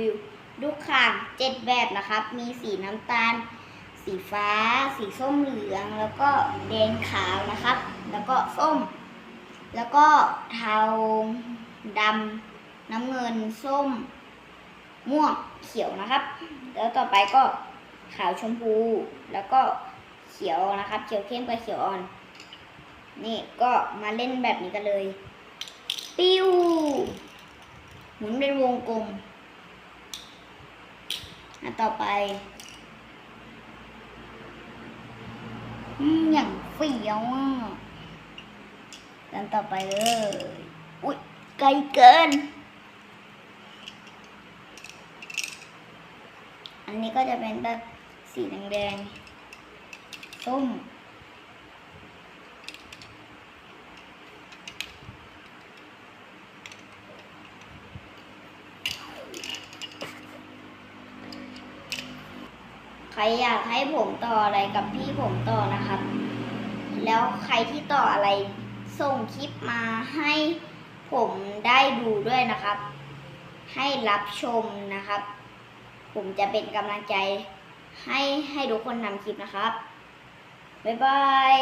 รีวิวลูกข่างเจ็ดแบบนะครับ มีสีน้ำตาล สีฟ้า สีส้มเหลือง แล้วก็แดงขาวนะครับ แล้วก็ส้ม แล้วก็เทาดำน้ำเงินส้ม ม่วงเขียวนะครับ แล้วต่อไปก็ขาวชมพู แล้วก็เขียวนะครับ เขียวเข้มกับเขียวอ่อน นี่ก็มาเล่นแบบนี้กันเลย ปิ้วหมุนเป็นวงกลม อันต่อไป อืมอย่างเฟี้ยวอะอันต่อไปเลย อุ้ยไกลเกิน อันนี้ก็จะเป็นแบบสีแดงๆส้ม ใครอยากให้ผมต่ออะไรกับพี่ผมต่อนะครับ แล้วใครที่ต่ออะไรส่งคลิปมาให้ผมได้ดูด้วยนะครับ ให้รับชมนะครับ ผมจะเป็นกำลังใจให้ให้ทุกคนทำคลิปนะครับ บ๊ายบาย